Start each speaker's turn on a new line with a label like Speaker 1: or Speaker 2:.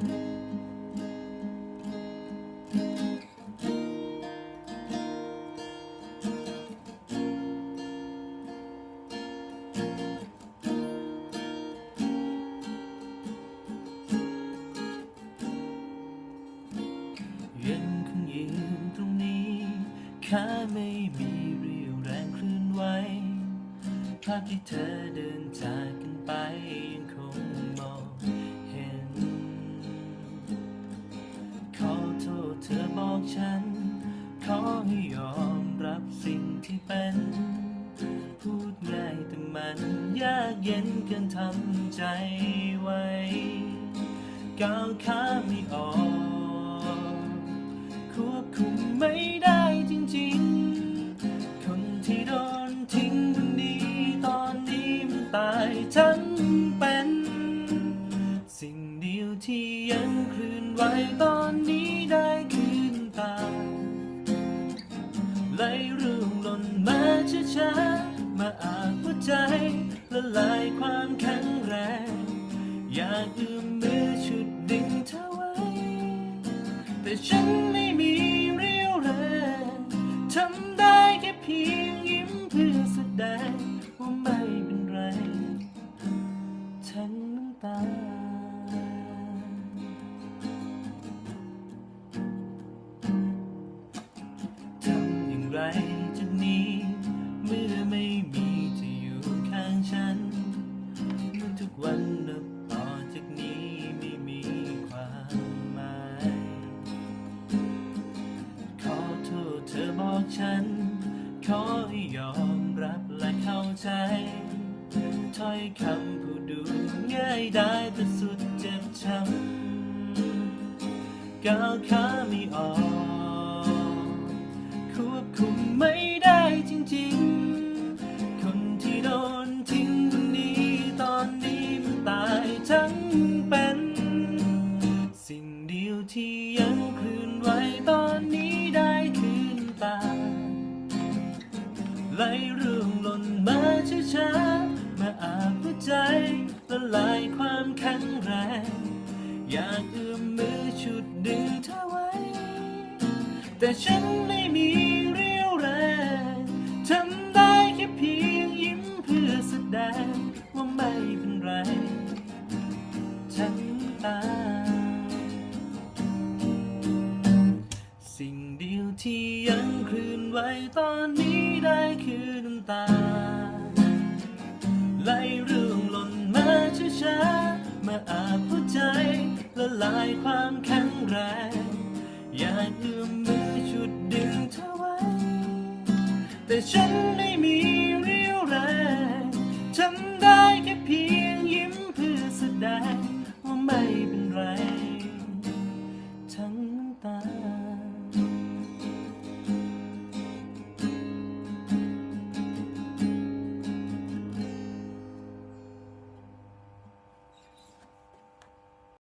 Speaker 1: เยังคงยืนตรงนี้แค่ไม่มีเรี่ยวแรงเคลื่อนไหวภาพที่เธอเดินจากกันไปยังคง ขอให้ยอมรับสิ่งที่เป็น พูดง่ายแต่มันยากเย็นเกินทำใจไว้ ก้าวขาไม่ออก ควบคุมไม่ได้จริง ไหลร่วงหล่นมาช้าๆมาอาบหัวใจละลายความแข็งแรง อยากเอื้อมมือชุดดึงเธอไว้ แต่ฉันไม่มีเรี่ยวแรงทำได้แค่เพียงยิ้มเพื่อแสดงว่า ฉัน ขอให้ยอมรับและเข้าใจ ถ้อยคำผู้ดูง่ายได้แต่สุดเจ็บช้ำก้าวขาไม่ออก ไหลร่วงหล่นมาช้าๆมาอาบหัวใจละลายความแข็งแรง อยากเอื้อมมือชุดดึงเธอไว้ แต่ฉันไม่มีเรี่ยวแรงทำได้แค่เพียงยิ้มเพื่อแสดงว่าไม่เป็นไรฉันตา ยังคลื่นไหวตอนนี้ได้คือน้ำตาไหลร่วงหล่นมาช้าๆมาอาบหัวใจละลายความแข็งแรงอยากเอื้อมมือชุดดึงเธอไว้ แต่ฉันไม่มีเรี่ยวแรงทำได้แค่เพียงยิ้มเพื่อแสดงว่าไม่เป็นไร